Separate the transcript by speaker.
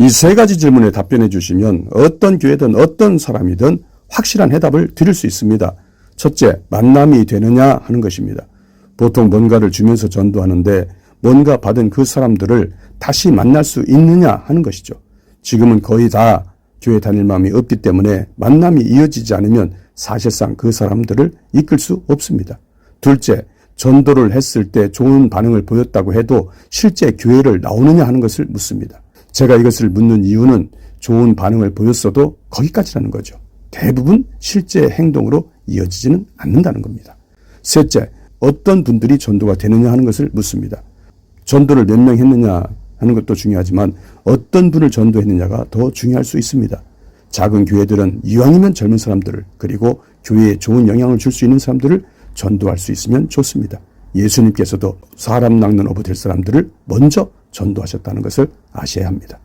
Speaker 1: 이 세 가지 질문에 답변해 주시면 어떤 교회든 어떤 사람이든 확실한 해답을 드릴 수 있습니다. 첫째, 만남이 되느냐 하는 것입니다. 보통 뭔가를 주면서 전도하는데 뭔가 받은 그 사람들을 다시 만날 수 있느냐 하는 것이죠. 지금은 거의 다 교회 다닐 마음이 없기 때문에 만남이 이어지지 않으면 사실상 그 사람들을 이끌 수 없습니다. 둘째, 전도를 했을 때 좋은 반응을 보였다고 해도 실제 교회를 나오느냐 하는 것을 묻습니다. 제가 이것을 묻는 이유는 좋은 반응을 보였어도 거기까지라는 거죠. 대부분 실제 행동으로 이어지지는 않는다는 겁니다. 셋째, 어떤 분들이 전도가 되느냐 하는 것을 묻습니다. 전도를 몇 명 했느냐 하는 것도 중요하지만 어떤 분을 전도했느냐가 더 중요할 수 있습니다. 작은 교회들은 이왕이면 젊은 사람들을 그리고 교회에 좋은 영향을 줄 수 있는 사람들을 전도할 수 있으면 좋습니다. 예수님께서도 사람 낚는 어부 될 사람들을 먼저 전도하셨다는 것을 아셔야 합니다.